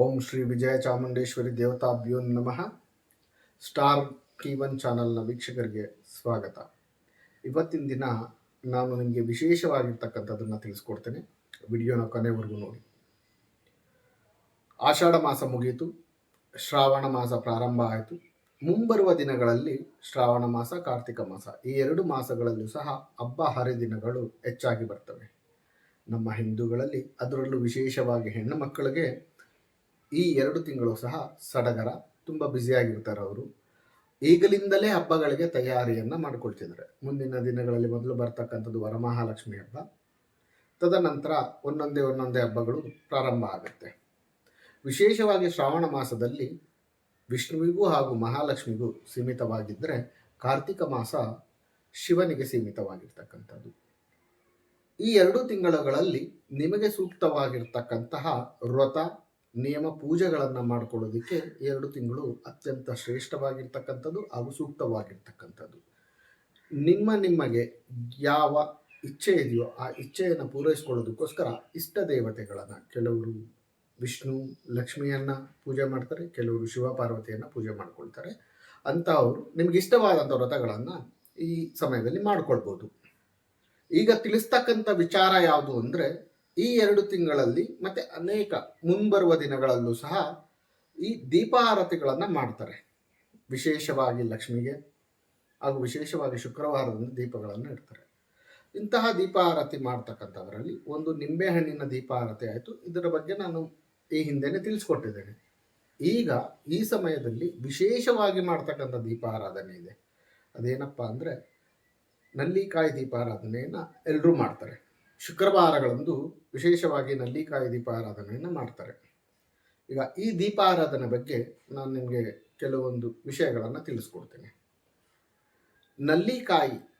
ಓಂ ಶ್ರೀ ವಿಜಯ ಚಾಮುಂಡೇಶ್ವರಿ ದೇವತಾಭ್ಯೋ ನಮಃ. ಸ್ಟಾರ್ ಕೀವನ್ ಚಾನಲ್ನ ವೀಕ್ಷಕರಿಗೆ ಸ್ವಾಗತ. ಇವತ್ತಿನ ದಿನ ನಾನು ನಿಮಗೆ ವಿಶೇಷವಾಗಿರ್ತಕ್ಕಂಥದ್ದನ್ನು ತಿಳಿಸ್ಕೊಡ್ತೇನೆ. ವಿಡಿಯೋನ ಕೊನೆವರೆಗೂ ನೋಡಿ. ಆಷಾಢ ಮಾಸ ಮುಗಿಯಿತು, ಶ್ರಾವಣ ಮಾಸ ಪ್ರಾರಂಭ ಆಯಿತು. ಮುಂಬರುವ ದಿನಗಳಲ್ಲಿ ಶ್ರಾವಣ ಮಾಸ, ಕಾರ್ತಿಕ ಮಾಸ, ಈ ಎರಡು ಮಾಸಗಳಲ್ಲೂ ಸಹ ಹಬ್ಬ ಹರಿದಿನಗಳು ಹೆಚ್ಚಾಗಿ ಬರ್ತವೆ. ನಮ್ಮ ಹಿಂದೂಗಳಲ್ಲಿ ಅದರಲ್ಲೂ ವಿಶೇಷವಾಗಿ ಹೆಣ್ಣು ಮಕ್ಕಳಿಗೆ ಈ ಎರಡು ತಿಂಗಳು ಸಹ ಸಡಗರ ತುಂಬ ಬ್ಯುಸಿಯಾಗಿರ್ತಾರೆ ಅವರು. ಈಗಲಿಂದಲೇ ಹಬ್ಬಗಳಿಗೆ ತಯಾರಿಯನ್ನು ಮಾಡಿಕೊಳ್ತಿದ್ದಾರೆ. ಮುಂದಿನ ದಿನಗಳಲ್ಲಿ ಮೊದಲು ಬರ್ತಕ್ಕಂಥದ್ದು ವರಮಹಾಲಕ್ಷ್ಮಿ ಹಬ್ಬ. ತದನಂತರ ಒಂದೊಂದೇ ಒಂದೊಂದೇ ಹಬ್ಬಗಳು ಪ್ರಾರಂಭ ಆಗುತ್ತೆ. ವಿಶೇಷವಾಗಿ ಶ್ರಾವಣ ಮಾಸದಲ್ಲಿ ವಿಷ್ಣುವಿಗೂ ಹಾಗೂ ಮಹಾಲಕ್ಷ್ಮಿಗೂ ಸೀಮಿತವಾಗಿದ್ದರೆ ಕಾರ್ತಿಕ ಮಾಸ ಶಿವನಿಗೆ ಸೀಮಿತವಾಗಿರ್ತಕ್ಕಂಥದ್ದು. ಈ ಎರಡು ತಿಂಗಳುಗಳಲ್ಲಿ ನಿಮಗೆ ಸೂಕ್ತವಾಗಿರ್ತಕ್ಕಂತಹ ವ್ರತ ನಿಯಮ ಪೂಜೆಗಳನ್ನು ಮಾಡಿಕೊಳ್ಳೋದಕ್ಕೆ ಎರಡು ತಿಂಗಳು ಅತ್ಯಂತ ಶ್ರೇಷ್ಠವಾಗಿರ್ತಕ್ಕಂಥದ್ದು ಹಾಗೂ ಸೂಕ್ತವಾಗಿರ್ತಕ್ಕಂಥದ್ದು. ನಿಮ್ಮ ನಿಮಗೆ ಯಾವ ಇಚ್ಛೆ ಇದೆಯೋ ಆ ಇಚ್ಛೆಯನ್ನು ಪೂರೈಸ್ಕೊಳ್ಳೋದಕ್ಕೋಸ್ಕರ ಇಷ್ಟ ದೇವತೆಗಳನ್ನು, ಕೆಲವರು ವಿಷ್ಣು, ಲಕ್ಷ್ಮಿಯನ್ನು ಪೂಜೆ ಮಾಡ್ತಾರೆ, ಕೆಲವರು ಶಿವ ಪಾರ್ವತಿಯನ್ನು ಪೂಜೆ ಮಾಡ್ಕೊಳ್ತಾರೆ. ಅಂತ ಅವರು ನಿಮ್ಗೆ ಇಷ್ಟವಾದಂಥ ವ್ರತಗಳನ್ನು ಈ ಸಮಯದಲ್ಲಿ ಮಾಡ್ಕೊಳ್ಬೋದು. ಈಗ ತಿಳಿಸ್ತಕ್ಕಂಥ ವಿಚಾರ ಯಾವುದು ಅಂದರೆ ಈ ಎರಡು ತಿಂಗಳಲ್ಲಿ ಮತ್ತೆ ಅನೇಕ ಮುಂಬರುವ ದಿನಗಳಲ್ಲೂ ಸಹ ಈ ದೀಪಾರತಿಗಳನ್ನು ಮಾಡ್ತಾರೆ. ವಿಶೇಷವಾಗಿ ಲಕ್ಷ್ಮಿಗೆ ಹಾಗೂ ವಿಶೇಷವಾಗಿ ಶುಕ್ರವಾರದಂದು ದೀಪಗಳನ್ನು ಇಡ್ತಾರೆ. ಇಂತಹ ದೀಪಾರತಿ ಮಾಡ್ತಕ್ಕಂಥದ್ರಲ್ಲಿ ಒಂದು ನಿಂಬೆಹಣ್ಣಿನ ದೀಪಾರತಿ ಆಯಿತು. ಇದರ ಬಗ್ಗೆ ನಾನು ಈ ಹಿಂದೆನೆ ತಿಳಿಸ್ಕೊಟ್ಟಿದ್ದೇನೆ. ಈಗ ಈ ಸಮಯದಲ್ಲಿ ವಿಶೇಷವಾಗಿ ಮಾಡ್ತಕ್ಕಂಥ ದೀಪಾರಾಧನೆ ಇದೆ. ಅದೇನಪ್ಪ ಅಂದರೆ, ನಲ್ಲಿಕಾಯಿ ದೀಪಾರಾಧನೆಯನ್ನು ಎಲ್ಲರೂ ಮಾಡ್ತಾರೆ. ಶುಕ್ರವಾರಗಳಂದು ವಿಶೇಷವಾಗಿ ನಲ್ಲಿಕಾಯಿ ದೀಪಾರಾಧನೆಯನ್ನು ಮಾಡ್ತಾರೆ. ಈಗ ಈ ದೀಪಾರಾಧನೆ ಬಗ್ಗೆ ನಾನು ನಿಮಗೆ ಕೆಲವೊಂದು ವಿಷಯಗಳನ್ನು ತಿಳಿಸ್ಕೊಡ್ತೇನೆ. ನಲ್ಲಿಕಾಯಿ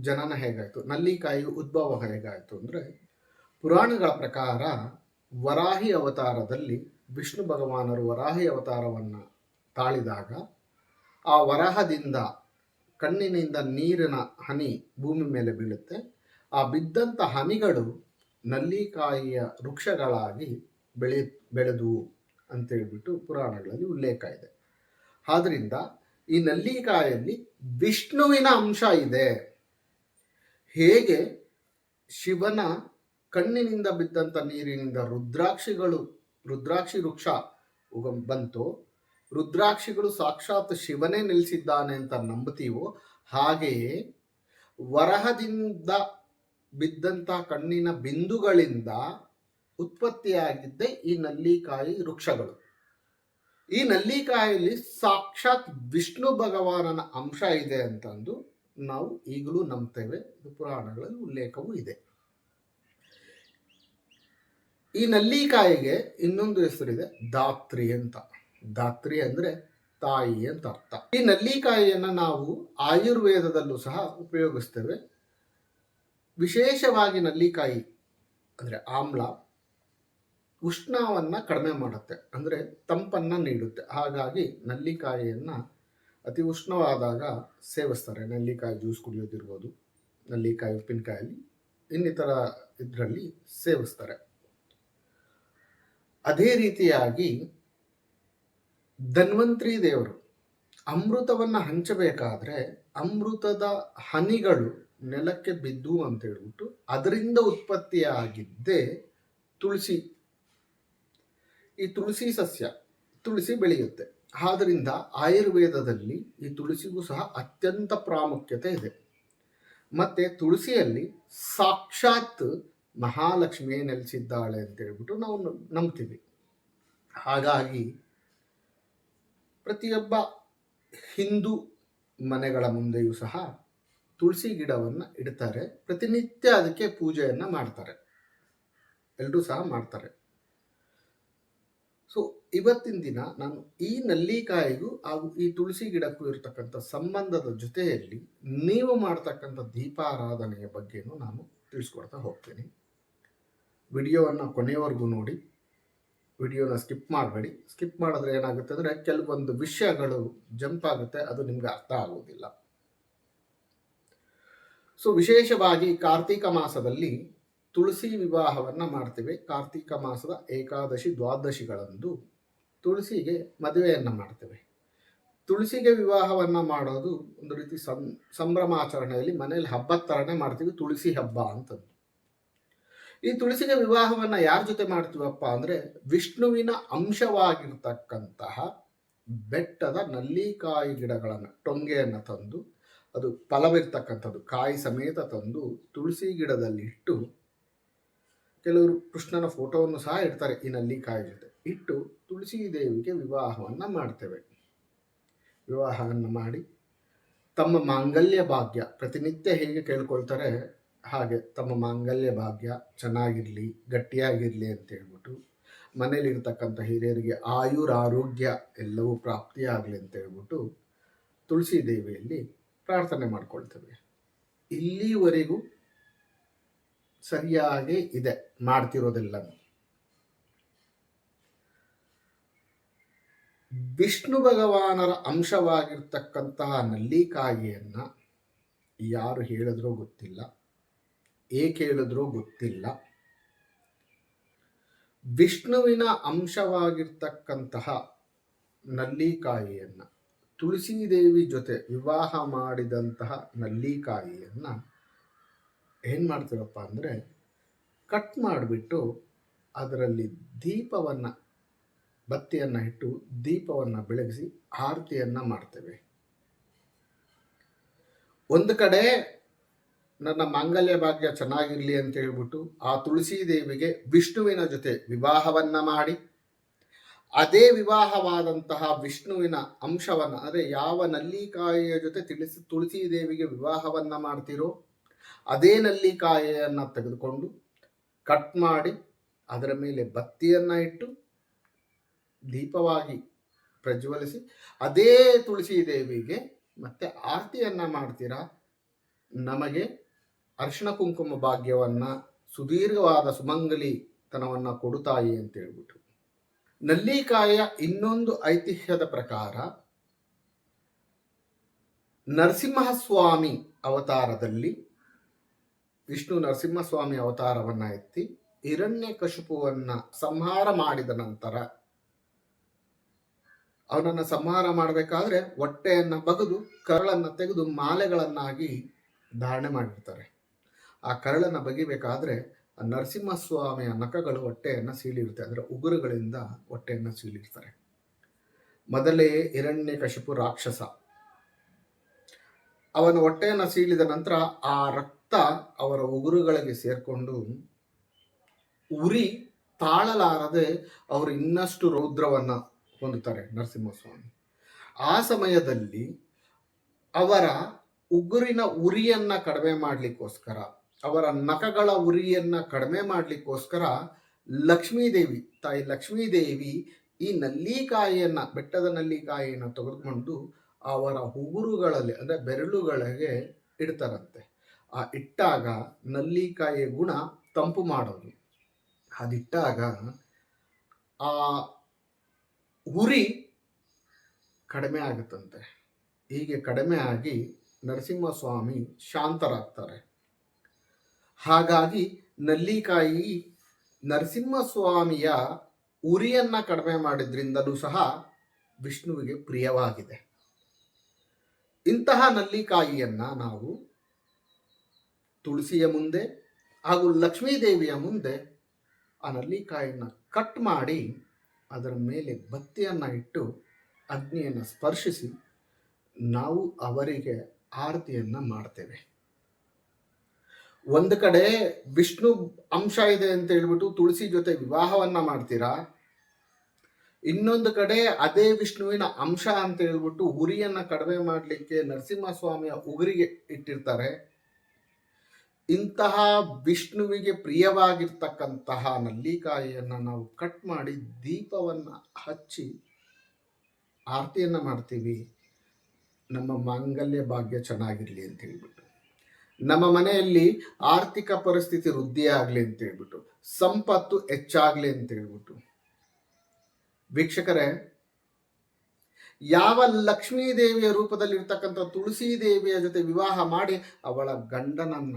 ಜನನ ಹೇಗಾಯಿತು? ನಲ್ಲಿಕಾಯಿ ಉದ್ಭವ ಹೇಗಾಯಿತು ಅಂದರೆ ಪುರಾಣಗಳ ಪ್ರಕಾರ ವರಾಹಿ ಅವತಾರದಲ್ಲಿ ವಿಷ್ಣು ಭಗವಾನರು ವರಾಹಿ ಅವತಾರವನ್ನು ತಾಳಿದಾಗ ಆ ವರಾಹದಿಂದ ಕಣ್ಣಿನಿಂದ ನೀರಿನ ಹನಿ ಭೂಮಿ ಮೇಲೆ ಬೀಳುತ್ತೆ. ಆ ಬಿದ್ದಂಥ ಹನಿಗಳು ನಲ್ಲಿಕಾಯಿಯ ವೃಕ್ಷಗಳಾಗಿ ಬೆಳೆ ಬೆಳೆದು ಅಂತೇಳ್ಬಿಟ್ಟು ಪುರಾಣಗಳಲ್ಲಿ ಉಲ್ಲೇಖ ಇದೆ. ಆದ್ದರಿಂದ ಈ ನಲ್ಲಿಕಾಯಲ್ಲಿ ವಿಷ್ಣುವಿನ ಅಂಶ ಇದೆ. ಹೇಗೆ ಶಿವನ ಕಣ್ಣಿನಿಂದ ಬಿದ್ದಂಥ ನೀರಿನಿಂದ ರುದ್ರಾಕ್ಷಿಗಳು, ರುದ್ರಾಕ್ಷಿ ವೃಕ್ಷ ಬಂತು, ರುದ್ರಾಕ್ಷಿಗಳು ಸಾಕ್ಷಾತ್ ಶಿವನೇ ನೆಲೆಸಿದ್ದಾನೆ ಅಂತ ನಂಬುತ್ತೀವೋ, ಹಾಗೆಯೇ ವರಹದಿಂದ ಬಿದ್ದಂಥ ಕಣ್ಣಿನ ಬಿಂದುಗಳಿಂದ ಉತ್ಪತ್ತಿಯಾಗಿದ್ದೇ ಈ ನಲ್ಲಿಕಾಯಿ ವೃಕ್ಷಗಳು. ಈ ನಲ್ಲಿಕಾಯಲ್ಲಿ ಸಾಕ್ಷಾತ್ ವಿಷ್ಣು ಭಗವಾನನ ಅಂಶ ಇದೆ ಅಂತಂದು ನಾವು ಈಗಲೂ ನಂಬ್ತೇವೆ. ಇದು ಪುರಾಣಗಳಲ್ಲಿ ಉಲ್ಲೇಖವೂ ಇದೆ. ಈ ನಲ್ಲಿಕಾಯಿಗೆ ಇನ್ನೊಂದು ಹೆಸರಿದೆ ದಾತ್ರಿ ಅಂತ. ದಾತ್ರಿ ಅಂದ್ರೆ ತಾಯಿ ಅಂತ ಅರ್ಥ. ಈ ನಲ್ಲಿಕಾಯಿಯನ್ನು ನಾವು ಆಯುರ್ವೇದದಲ್ಲೂ ಸಹ ಉಪಯೋಗಿಸ್ತೇವೆ. ವಿಶೇಷವಾಗಿ ನಲ್ಲಿಕಾಯಿ ಅಂದರೆ ಆಮ್ಲ ಉಷ್ಣವನ್ನು ಕಡಿಮೆ ಮಾಡುತ್ತೆ, ಅಂದರೆ ತಂಪನ್ನು ನೀಡುತ್ತೆ. ಹಾಗಾಗಿ ನಲ್ಲಿಕಾಯಿಯನ್ನು ಅತಿ ಉಷ್ಣವಾದಾಗ ಸೇವಿಸ್ತಾರೆ. ನಲ್ಲಿಕಾಯಿ ಜ್ಯೂಸ್ ಕುಡಿಯೋದಿರ್ಬೋದು, ನಲ್ಲಿಕಾಯಿ ಉಪ್ಪಿನಕಾಯಲ್ಲಿ ಇನ್ನಿತರ ಇದರಲ್ಲಿ ಸೇವಿಸ್ತಾರೆ. ಅದೇ ರೀತಿಯಾಗಿ ಧನ್ವಂತ್ರಿ ದೇವರು ಅಮೃತವನ್ನು ಹಂಚಬೇಕಾದ್ರೆ ಅಮೃತದ ಹನಿಗಳು ನೆಲಕ್ಕೆ ಬಿದ್ದು ಅಂತ ಹೇಳ್ಬಿಟ್ಟು ಅದರಿಂದ ಉತ್ಪತ್ತಿಯಾಗಿದ್ದೇ ತುಳಸಿ. ಈ ತುಳಸಿ ಸಸ್ಯ, ತುಳಸಿ ಬೆಳೆಯುತ್ತೆ. ಆದ್ದರಿಂದ ಆಯುರ್ವೇದದಲ್ಲಿ ಈ ತುಳಸಿಗೂ ಸಹ ಅತ್ಯಂತ ಪ್ರಾಮುಖ್ಯತೆ ಇದೆ. ಮತ್ತೆ ತುಳಸಿಯಲ್ಲಿ ಸಾಕ್ಷಾತ್ ಮಹಾಲಕ್ಷ್ಮಿಯೇ ನೆಲೆಸಿದ್ದಾಳೆ ಅಂತ ಹೇಳ್ಬಿಟ್ಟು ನಾವು ನಂಬ್ತೀವಿ. ಹಾಗಾಗಿ ಪ್ರತಿಯೊಬ್ಬ ಹಿಂದೂ ಮನೆಗಳ ಮುಂದೆಯೂ ಸಹ ತುಳಸಿ ಗಿಡವನ್ನು ಇಡ್ತಾರೆ. ಪ್ರತಿನಿತ್ಯ ಅದಕ್ಕೆ ಪೂಜೆಯನ್ನು ಮಾಡ್ತಾರೆ. ಎಲ್ಲರೂ ಸಹ ಮಾಡ್ತಾರೆ. ಸೊ ಇವತ್ತಿನ ದಿನ ನಾನು ಈ ನಲ್ಲಿಕಾಯಿಗೂ ಹಾಗೂ ಈ ತುಳಸಿ ಗಿಡಕ್ಕೂ ಇರತಕ್ಕಂಥ ಸಂಬಂಧದ ಜೊತೆಯಲ್ಲಿ ನೀವು ಮಾಡ್ತಕ್ಕಂಥ ದೀಪಾರಾಧನೆಯ ಬಗ್ಗೆನೂ ನಾನು ತಿಳಿಸ್ಕೊಡ್ತಾ ಹೋಗ್ತೀನಿ. ವಿಡಿಯೋವನ್ನು ಕೊನೆಯವರೆಗೂ ನೋಡಿ. ವಿಡಿಯೋನ ಸ್ಕಿಪ್ ಮಾಡಬೇಡಿ. ಸ್ಕಿಪ್ ಮಾಡಿದ್ರೆ ಏನಾಗುತ್ತೆ ಅಂದರೆ ಕೆಲವೊಂದು ವಿಷಯಗಳು ಜಂಪ್ ಆಗುತ್ತೆ ಅದು ನಿಮಗೆ ಅರ್ಥ ಆಗೋದಿಲ್ಲ. ಸೊ ವಿಶೇಷವಾಗಿ ಕಾರ್ತೀಕ ಮಾಸದಲ್ಲಿ ತುಳಸಿ ವಿವಾಹವನ್ನು ಮಾಡ್ತೇವೆ. ಕಾರ್ತಿಕ ಮಾಸದ ಏಕಾದಶಿ, ದ್ವಾದಶಿಗಳಂದು ತುಳಸಿಗೆ ಮದುವೆಯನ್ನು ಮಾಡ್ತೇವೆ. ತುಳಸಿಗೆ ವಿವಾಹವನ್ನು ಮಾಡೋದು ಒಂದು ರೀತಿ ಸಂ, ಸಂಭ್ರಮಾಚರಣೆಯಲ್ಲಿ ಮನೆಯಲ್ಲಿ ಹಬ್ಬದ ಥರನೇ ಮಾಡ್ತೀವಿ, ತುಳಸಿ ಹಬ್ಬ ಅಂತಂದು. ಈ ತುಳಸಿಗೆ ವಿವಾಹವನ್ನು ಯಾರ ಜೊತೆ ಮಾಡ್ತೀವಪ್ಪ ಅಂದರೆ ವಿಷ್ಣುವಿನ ಅಂಶವಾಗಿರ್ತಕ್ಕಂತಹ ಬೆಟ್ಟದ ನಲ್ಲಿಕಾಯಿ ಗಿಡಗಳನ್ನು, ಟೊಂಗೆಯನ್ನು ತಂದು ಅದು ಫಲವಿರ್ತಕ್ಕಂಥದ್ದು, ಕಾಯಿ ಸಮೇತ ತಂದು ತುಳಸಿ ಗಿಡದಲ್ಲಿ ಇಟ್ಟು ಕೆಲವರು ಕೃಷ್ಣನ ಫೋಟೋವನ್ನು ಸಹ ಇಡ್ತಾರೆ ಈ ನಲ್ಲಿಕಾಯಿ ಜೊತೆ. ಇಟ್ಟು ತುಳಸಿ ದೇವಿಗೆ ವಿವಾಹವನ್ನು ಮಾಡ್ತೇವೆ. ವಿವಾಹವನ್ನು ಮಾಡಿ ತಮ್ಮ ಮಾಂಗಲ್ಯ ಭಾಗ್ಯ, ಪ್ರತಿನಿತ್ಯ ಹೇಗೆ ಕೇಳ್ಕೊಳ್ತಾರೆ ಹಾಗೆ ತಮ್ಮ ಮಾಂಗಲ್ಯ ಭಾಗ್ಯ ಚೆನ್ನಾಗಿರಲಿ, ಗಟ್ಟಿಯಾಗಿರಲಿ ಅಂತ ಹೇಳ್ಬಿಟ್ಟು ಮನೇಲಿರ್ತಕ್ಕಂಥ ಹಿರಿಯರಿಗೆ ಆಯುರಾರೋಗ್ಯ ಎಲ್ಲವೂ ಪ್ರಾಪ್ತಿಯಾಗಲಿ ಅಂತ ಹೇಳ್ಬಿಟ್ಟು ತುಳಸಿ ದೇವಿಯಲ್ಲಿ ಪ್ರಾರ್ಥನೆ ಮಾಡ್ಕೊಳ್ತೇವೆ. ಇಲ್ಲಿವರೆಗೂ ಸರಿಯಾಗಿ ಇದೆ ಮಾಡ್ತಿರೋದೆಲ್ಲ ವಿಷ್ಣು ಭಗವಾನರ ಅಂಶವಾಗಿರ್ತಕ್ಕಂತಹ ನಲ್ಲಿಕಾಯಿಯನ್ನ ಯಾರು ಹೇಳಿದ್ರೋ ಗೊತ್ತಿಲ್ಲ, ಏಕೆ ಹೇಳಿದ್ರೋ ಗೊತ್ತಿಲ್ಲ. ವಿಷ್ಣುವಿನ ಅಂಶವಾಗಿರ್ತಕ್ಕಂತಹ ನಲ್ಲಿಕಾಯಿಯನ್ನ ತುಳಸಿ ದೇವಿ ಜೊತೆ ವಿವಾಹ ಮಾಡಿದಂತಹ ನಲ್ಲಿಕಾಯಿಯನ್ನು ಏನು ಮಾಡ್ತೀವಪ್ಪ ಅಂದರೆ ಕಟ್ ಮಾಡಿಬಿಟ್ಟು ಅದರಲ್ಲಿ ದೀಪವನ್ನು, ಬತ್ತಿಯನ್ನು ಇಟ್ಟು ದೀಪವನ್ನು ಬೆಳಗಿಸಿ ಆರತಿಯನ್ನು ಮಾಡ್ತೇವೆ. ಒಂದು ಕಡೆ ನನ್ನ ಮಾಂಗಲ್ಯ ಭಾಗ್ಯ ಚೆನ್ನಾಗಿರಲಿ ಅಂತ ಹೇಳ್ಬಿಟ್ಟು ಆ ತುಳಸಿ ದೇವಿಗೆ ವಿಷ್ಣುವಿನ ಜೊತೆ ವಿವಾಹವನ್ನು ಮಾಡಿ ಅದೇ ವಿವಾಹವಾದಂತಹ ವಿಷ್ಣುವಿನ ಅಂಶವನ್ನು ಅಂದರೆ ಯಾವ ನಲ್ಲಿಕಾಯಿಯ ಜೊತೆ ತಿಳಿಸಿ, ತುಳಸಿ ದೇವಿಗೆ ವಿವಾಹವನ್ನ ಮಾಡ್ತೀರೋ, ಅದೇ ನಲ್ಲಿಕಾಯಿಯನ್ನು ತೆಗೆದುಕೊಂಡು ಕಟ್ ಮಾಡಿ ಅದರ ಮೇಲೆ ಬತ್ತಿಯನ್ನು ಇಟ್ಟು ದೀಪವಾಗಿ ಪ್ರಜ್ವಲಿಸಿ, ಅದೇ ತುಳಸಿ ದೇವಿಗೆ ಮತ್ತೆ ಆರತಿಯನ್ನು ಮಾಡ್ತೀರಾ? ನಮಗೆ ಅರ್ಶಿಣ ಕುಂಕುಮ ಭಾಗ್ಯವನ್ನು, ಸುದೀರ್ಘವಾದ ಸುಮಂಗಲಿತನವನ್ನು ಕೊಡುತ್ತಾಯಿ ಅಂತ ಹೇಳ್ಬಿಟ್ಟು ನಲ್ಲಿಕಾಯ ಇನ್ನೊಂದು ಐತಿಹ್ಯದ ಪ್ರಕಾರ, ನರಸಿಂಹಸ್ವಾಮಿ ಅವತಾರದಲ್ಲಿ, ವಿಷ್ಣು ನರಸಿಂಹಸ್ವಾಮಿ ಅವತಾರವನ್ನ ಎತ್ತಿ ಹಿರಣ್ಯ ಕಶುಪುವನ್ನ ಸಂಹಾರ ಮಾಡಿದ ನಂತರ, ಅವನನ್ನು ಸಂಹಾರ ಮಾಡಬೇಕಾದ್ರೆ ಹೊಟ್ಟೆಯನ್ನು ಬಗೆದು, ಕರಳನ್ನು ತೆಗೆದು ಮಾಲೆಗಳನ್ನಾಗಿ ಧಾರಣೆ ಮಾಡಿರ್ತಾರೆ. ಆ ಕರಳನ್ನು ಬಗಿಬೇಕಾದ್ರೆ ನರಸಿಂಹಸ್ವಾಮಿಯ ನಖಗಳು ಹೊಟ್ಟೆಯನ್ನು ಸೀಳಿರುತ್ತೆ. ಅಂದರೆ ಉಗುರುಗಳಿಂದ ಹೊಟ್ಟೆಯನ್ನು ಸೀಳಿರ್ತಾರೆ. ಮೊದಲೇ ಹಿರಣ್ಯಕಶಿಪು ರಾಕ್ಷಸ. ಅವನ ಹೊಟ್ಟೆಯನ್ನು ಸೀಳಿದ ನಂತರ ಆ ರಕ್ತ ಅವರ ಉಗುರುಗಳಿಗೆ ಸೇರಿಕೊಂಡು ಉರಿ ತಾಳಲಾರದೆ ಅವರು ಇನ್ನಷ್ಟು ರೌದ್ರವನ್ನು ಹೊಂದುತ್ತಾರೆ ನರಸಿಂಹಸ್ವಾಮಿ. ಆ ಸಮಯದಲ್ಲಿ ಅವರ ಉಗುರಿನ ಉರಿಯನ್ನ ಕಡಿಮೆ ಮಾಡಲಿಕ್ಕೋಸ್ಕರ ಅವರ ನಖಗಳ ಉರಿಯನ್ನ ಕಡಿಮೆ ಮಾಡಲಿಕ್ಕೋಸ್ಕರ ಲಕ್ಷ್ಮೀದೇವಿ, ತಾಯಿ ಲಕ್ಷ್ಮೀದೇವಿ ಈ ನಲ್ಲಿಕಾಯಿಯನ್ನು, ಬೆಟ್ಟದ ನಲ್ಲಿಕಾಯಿಯನ್ನು ತೆಗೆದುಕೊಂಡು ಅವರ ಉಗುರುಗಳಲ್ಲಿ ಅಂದರೆ ಬೆರಳುಗಳಿಗೆ ಇಡ್ತಾರಂತೆ. ಆ ಇಟ್ಟಾಗ ನಲ್ಲಿಕಾಯಿಯ ಗುಣ ತಂಪು ಮಾಡೋದು. ಅದಿಟ್ಟಾಗ ಆ ಉರಿ ಕಡಿಮೆ ಆಗುತ್ತಂತೆ. ಹೀಗೆ ಕಡಿಮೆ ಆಗಿ ನರಸಿಂಹಸ್ವಾಮಿ ಶಾಂತರಾಗ್ತಾರೆ. ಹಾಗಾಗಿ ನಲ್ಲಿಕಾಯಿ ನರಸಿಂಹಸ್ವಾಮಿಯ ಉರಿಯನ್ನು ಕಡಿಮೆ ಮಾಡಿದ್ರಿಂದಲೂ ಸಹ ವಿಷ್ಣುವಿಗೆ ಪ್ರಿಯವಾಗಿದೆ. ಇಂತಹ ನಲ್ಲಿಕಾಯಿಯನ್ನು ನಾವು ತುಳಸಿಯ ಮುಂದೆ ಹಾಗೂ ಲಕ್ಷ್ಮೀದೇವಿಯ ಮುಂದೆ ಆ ನಲ್ಲಿಕಾಯಿಯನ್ನು ಕಟ್ ಮಾಡಿ ಅದರ ಮೇಲೆ ಬತ್ತಿಯನ್ನು ಇಟ್ಟು ಅಗ್ನಿಯನ್ನು ಸ್ಪರ್ಶಿಸಿ ನಾವು ಅವರಿಗೆ ಆರತಿಯನ್ನು ಮಾಡ್ತೇವೆ. ಒಂದು ಕಡೆ ವಿಷ್ಣು ಅಂಶ ಇದೆ ಅಂತ ಹೇಳ್ಬಿಟ್ಟು ತುಳಸಿ ಜೊತೆ ವಿವಾಹವನ್ನ ಮಾಡ್ತೀರಾ? ಇನ್ನೊಂದು ಕಡೆ ಅದೇ ವಿಷ್ಣುವಿನ ಅಂಶ ಅಂತ ಹೇಳ್ಬಿಟ್ಟು ಉರಿಯನ್ನ ಕಡಿಮೆ ಮಾಡಲಿಕ್ಕೆ ನರಸಿಂಹಸ್ವಾಮಿಯ ಉಗುರಿಗೆ ಇಟ್ಟಿರ್ತಾರೆ. ಇಂತಹ ವಿಷ್ಣುವಿಗೆ ಪ್ರಿಯವಾಗಿರ್ತಕ್ಕಂತಹ ನಲ್ಲಿಕಾಯಿಯನ್ನ ನಾವು ಕಟ್ ಮಾಡಿ ದೀಪವನ್ನು ಹಚ್ಚಿ ಆರತಿಯನ್ನು ಮಾಡ್ತೀವಿ. ನಮ್ಮ ಮಾಂಗಲ್ಯ ಭಾಗ್ಯ ಚೆನ್ನಾಗಿರಲಿ ಅಂತ ಹೇಳ್ಬಿಟ್ಟು. ನಮ್ಮ ಮನೆಯಲ್ಲಿ ಆರ್ಥಿಕ ಪರಿಸ್ಥಿತಿ ವೃದ್ಧಿ ಆಗಲಿ ಅಂತ ಹೇಳ್ಬಿಟ್ಟು, ಸಂಪತ್ತು ಹೆಚ್ಚಾಗಲಿ ಅಂತ ಹೇಳ್ಬಿಟ್ಟು. ವೀಕ್ಷಕರೇ, ಯಾವ ಲಕ್ಷ್ಮೀ ದೇವಿಯ ರೂಪದಲ್ಲಿ ಇರ್ತಕ್ಕಂಥ ತುಳಸಿ ದೇವಿಯ ಜೊತೆ ವಿವಾಹ ಮಾಡಿ ಅವಳ ಗಂಡನನ್ನ,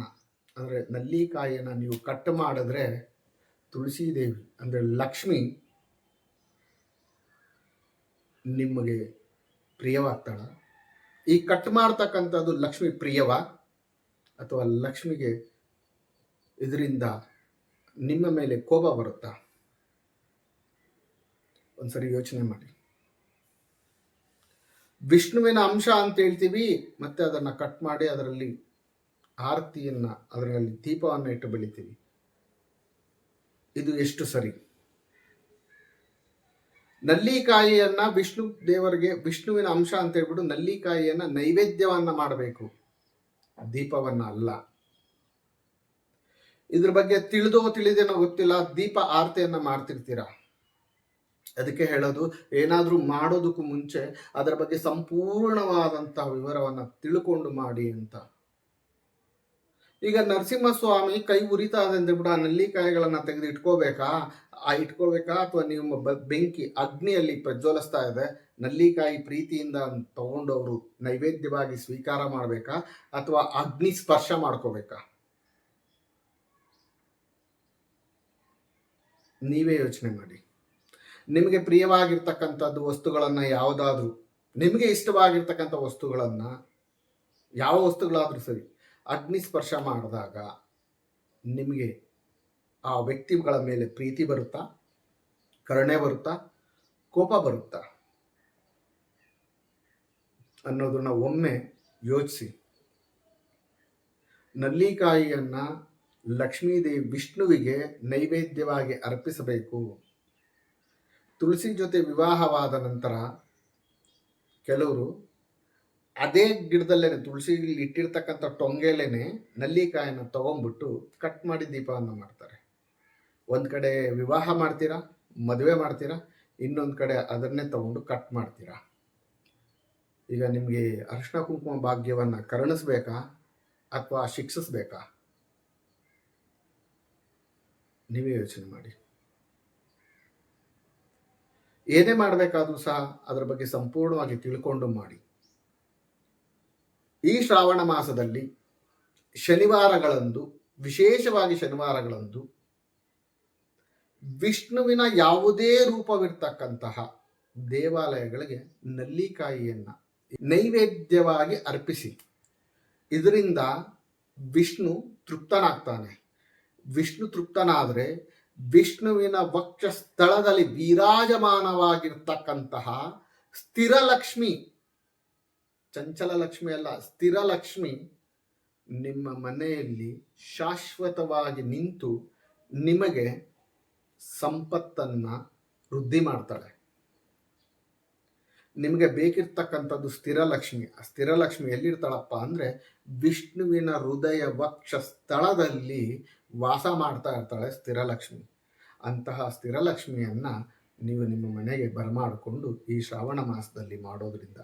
ಅಂದರೆ ನಲ್ಲಿಕಾಯಿಯನ್ನು ನೀವು ಕಟ್ ಮಾಡಿದ್ರೆ ತುಳಸಿ ದೇವಿ ಅಂದರೆ ಲಕ್ಷ್ಮಿ ನಿಮಗೆ ಪ್ರಿಯವಾಗ್ತಾಳ. ಈ ಕಟ್ ಮಾಡ್ತಕ್ಕಂಥದ್ದು ಲಕ್ಷ್ಮಿ ಪ್ರಿಯವ? ಅಥವಾ ಲಕ್ಷ್ಮಿಗೆ ಇದರಿಂದ ನಿಮ್ಮ ಮೇಲೆ ಕೋಪ ಬರುತ್ತಾ? ಒಂದ್ಸರಿ ಯೋಚನೆ ಮಾಡಿ. ವಿಷ್ಣುವಿನ ಅಂಶ ಅಂತ ಹೇಳ್ತೀವಿ, ಮತ್ತೆ ಅದನ್ನು ಕಟ್ ಮಾಡಿ ಅದರಲ್ಲಿ ಆರತಿಯನ್ನು, ಅದರಲ್ಲಿ ದೀಪವನ್ನು ಇಟ್ಟು ಬೆಳಿತೀವಿ. ಇದು ಎಷ್ಟು ಸರಿ? ನಲ್ಲಿಕಾಯಿಯನ್ನ ವಿಷ್ಣು ದೇವರಿಗೆ, ವಿಷ್ಣುವಿನ ಅಂಶ ಅಂತ ಹೇಳ್ಬಿಟ್ಟು ನಲ್ಲಿಕಾಯಿಯನ್ನ ನೈವೇದ್ಯವನ್ನ ಮಾಡಬೇಕು. ದೀಪವನ್ನ ಅಲ್ಲ. ಇದ್ರ ಬಗ್ಗೆ ತಿಳಿದೋ ತಿಳಿದೇನೋ ಗೊತ್ತಿಲ್ಲ. ದೀಪ ಆರತಿಯನ್ನ ಮಾಡ್ತಿರ್ತೀರಾ? ಅದಕ್ಕೆ ಹೇಳೋದು, ಏನಾದರೂ ಮಾಡೋದಕ್ಕೂ ಮುಂಚೆ ಅದರ ಬಗ್ಗೆ ಸಂಪೂರ್ಣವಾದಂತಹ ವಿವರವನ್ನ ತಿಳ್ಕೊಂಡು ಮಾಡಿ ಅಂತ. ಈಗ ನರಸಿಂಹಸ್ವಾಮಿ ಕೈ ಉರಿತಾ ಕೂಡ ಆ ನಲ್ಲಿಕಾಯಿಗಳನ್ನ ತೆಗೆದು ಇಟ್ಕೋಬೇಕಾ ಆ ಇಟ್ಕೋಬೇಕಾ ಅಥವಾ ನಿಮ್ಮ ಬೆಂಕಿ ಅಗ್ನಿಯಲ್ಲಿ ಪ್ರಜ್ವಲಿಸ್ತಾ ಇದೆ ನಲ್ಲಿಕಾಯಿ ಪ್ರೀತಿಯಿಂದ ತಗೊಂಡು ಅವರು ನೈವೇದ್ಯವಾಗಿ ಸ್ವೀಕಾರ ಮಾಡಬೇಕಾ? ಅಥವಾ ಅಗ್ನಿ ಸ್ಪರ್ಶ ಮಾಡ್ಕೋಬೇಕಾ? ನೀವೇ ಯೋಚನೆ ಮಾಡಿ. ನಿಮಗೆ ಪ್ರಿಯವಾಗಿರ್ತಕ್ಕಂಥದ್ದು ವಸ್ತುಗಳನ್ನು ಯಾವುದಾದ್ರೂ, ನಿಮಗೆ ಇಷ್ಟವಾಗಿರ್ತಕ್ಕಂಥ ವಸ್ತುಗಳನ್ನು ಯಾವ ವಸ್ತುಗಳಾದರೂ ಸರಿ ಅಗ್ನಿ ಸ್ಪರ್ಶ ಮಾಡಿದಾಗ ನಿಮಗೆ ಆ ವ್ಯಕ್ತಿಗಳ ಮೇಲೆ ಪ್ರೀತಿ ಬರುತ್ತಾ? ಕರುಣೆ ಬರುತ್ತಾ? ಕೋಪ ಬರುತ್ತಾ? ಅನ್ನೋದನ್ನ ಒಮ್ಮೆ ಯೋಚಿಸಿ. ನಲ್ಲಿಕಾಯಿಯನ್ನ ಲಕ್ಷ್ಮೀದೇವಿ ವಿಷ್ಣುವಿಗೆ ನೈವೇದ್ಯವಾಗಿ ಅರ್ಪಿಸಬೇಕು. ತುಳಸಿ ಜೊತೆ ವಿವಾಹವಾದ ನಂತರ ಕೆಲವರು ಅದೇ ಗಿಡದಲ್ಲೇನೆ ತುಳಸಿ ಇಟ್ಟಿರ್ತಕ್ಕಂಥ ಟೊಂಗೆಲೇನೆ ನಲ್ಲಿಕಾಯನ್ನು ತಗೊಂಡ್ಬಿಟ್ಟು ಕಟ್ ಮಾಡಿ ದೀಪವನ್ನು ಮಾಡ್ತಾರೆ. ಒಂದು ಕಡೆ ವಿವಾಹ ಮಾಡ್ತೀರಾ, ಮದುವೆ ಮಾಡ್ತೀರಾ, ಇನ್ನೊಂದು ಕಡೆ ಅದನ್ನೇ ತಗೊಂಡು ಕಟ್ ಮಾಡ್ತೀರಾ? ಈಗ ನಿಮಗೆ ಅರಿಶಿನ ಕುಂಕುಮ ಭಾಗ್ಯವನ್ನು ಕರುಣಿಸ್ಬೇಕಾ ಅಥವಾ ಶಿಕ್ಷಿಸ್ಬೇಕಾ? ನೀವೇ ಯೋಚನೆ ಮಾಡಿ. ಏನೇ ಮಾಡಬೇಕಾದ್ರೂ ಸಹ ಅದರ ಬಗ್ಗೆ ಸಂಪೂರ್ಣವಾಗಿ ತಿಳ್ಕೊಂಡು ಮಾಡಿ. ಈ ಶ್ರಾವಣ ಮಾಸದಲ್ಲಿ ಶನಿವಾರಗಳಂದು, ವಿಶೇಷವಾಗಿ ಶನಿವಾರಗಳಂದು ವಿಷ್ಣುವಿನ ಯಾವುದೇ ರೂಪವಿರ್ತಕ್ಕಂತಹ ದೇವಾಲಯಗಳಿಗೆ ನಲ್ಲಿಕಾಯಿಯನ್ನು ನೈವೇದ್ಯವಾಗಿ ಅರ್ಪಿಸಿ. ಇದರಿಂದ ವಿಷ್ಣು ತೃಪ್ತನಾಗ್ತಾನೆ. ವಿಷ್ಣು ತೃಪ್ತನಾದರೆ ವಿಷ್ಣುವಿನ ವಕ್ಷ ಸ್ಥಳದಲ್ಲಿ ವಿರಾಜಮಾನವಾಗಿರ್ತಕ್ಕಂತಹ ಸ್ಥಿರ ಲಕ್ಷ್ಮಿ ಚಂಚಲ ಲಕ್ಷ್ಮಿ ಅಲ್ಲ ಸ್ಥಿರ ಲಕ್ಷ್ಮಿ ನಿಮ್ಮ ಮನೆಯಲ್ಲಿ ಶಾಶ್ವತವಾಗಿ ನಿಂತು ನಿಮಗೆ ಸಂಪತ್ತನ್ನ ವೃದ್ಧಿ ಮಾಡ್ತಾಳೆ. ನಿಮಗೆ ಬೇಕಿರ್ತಕ್ಕಂಥದ್ದು ಸ್ಥಿರ ಲಕ್ಷ್ಮಿ ಆ ಸ್ಥಿರ ಲಕ್ಷ್ಮಿ ಎಲ್ಲಿರ್ತಾಳಪ್ಪ ಅಂದರೆ ವಿಷ್ಣುವಿನ ಹೃದಯ ವಕ್ಷ ಸ್ಥಳದಲ್ಲಿ ವಾಸ ಮಾಡ್ತಾ ಇರ್ತಾಳೆ ಸ್ಥಿರ ಲಕ್ಷ್ಮಿ ಅಂತಹ ಸ್ಥಿರ ಲಕ್ಷ್ಮಿಯನ್ನು ನೀವು ನಿಮ್ಮ ಮನೆಗೆ ಬರಮಾಡಿಕೊಂಡು ಈ ಶ್ರಾವಣ ಮಾಸದಲ್ಲಿ ಮಾಡೋದ್ರಿಂದ,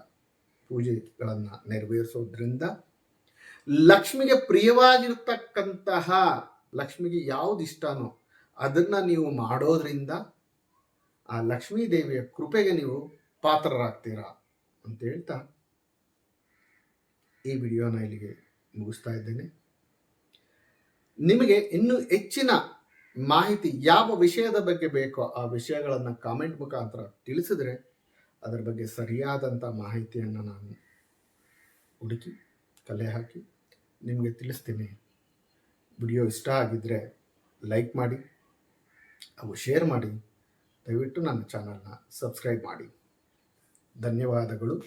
ಪೂಜೆಗಳನ್ನು ನೆರವೇರಿಸೋದ್ರಿಂದ ಲಕ್ಷ್ಮಿಗೆ ಪ್ರಿಯವಾಗಿರ್ತಕ್ಕಂತಹ, ಲಕ್ಷ್ಮಿಗೆ ಯಾವುದು ಇಷ್ಟನೋ ಅದನ್ನು ನೀವು ಮಾಡೋದ್ರಿಂದ ಆ ಲಕ್ಷ್ಮೀ ದೇವಿಯ ಕೃಪೆಗೆ ನೀವು ಪಾತ್ರರಾಗ್ತೀರಾ ಅಂತ ಹೇಳ್ತಾ ಈ ವಿಡಿಯೋನ ಇಲ್ಲಿಗೆ ಮುಗಿಸ್ತಾ ಇದ್ದೇನೆ. ನಿಮಗೆ ಇನ್ನೂ ಹೆಚ್ಚಿನ ಮಾಹಿತಿ ಯಾವ ವಿಷಯದ ಬಗ್ಗೆ ಬೇಕೋ ಆ ವಿಷಯಗಳನ್ನು ಕಾಮೆಂಟ್ ಮುಖಾಂತರ ತಿಳಿಸಿದ್ರೆ ಅದರ ಬಗ್ಗೆ ಸರಿಯಾದಂಥ ಮಾಹಿತಿಯನ್ನು ನಾನು ಹುಡುಕಿ, ಕಲೆ ಹಾಕಿ ನಿಮಗೆ ತಿಳಿಸ್ತೀನಿ. ವಿಡಿಯೋ ಇಷ್ಟ ಆಗಿದ್ದರೆ ಲೈಕ್ ಮಾಡಿ. ಹಾಗೂ ಶೇರ್ ಮಾಡಿ. ದಯವಿಟ್ಟು ನನ್ನ ಚಾನಲ್ನ ಸಬ್ಸ್ಕ್ರೈಬ್ ಮಾಡಿ. ಧನ್ಯವಾದಗಳು.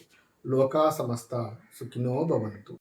ಲೋಕ ಸಮಸ್ತ ಸುಖಿನೋ ಭವಂತು.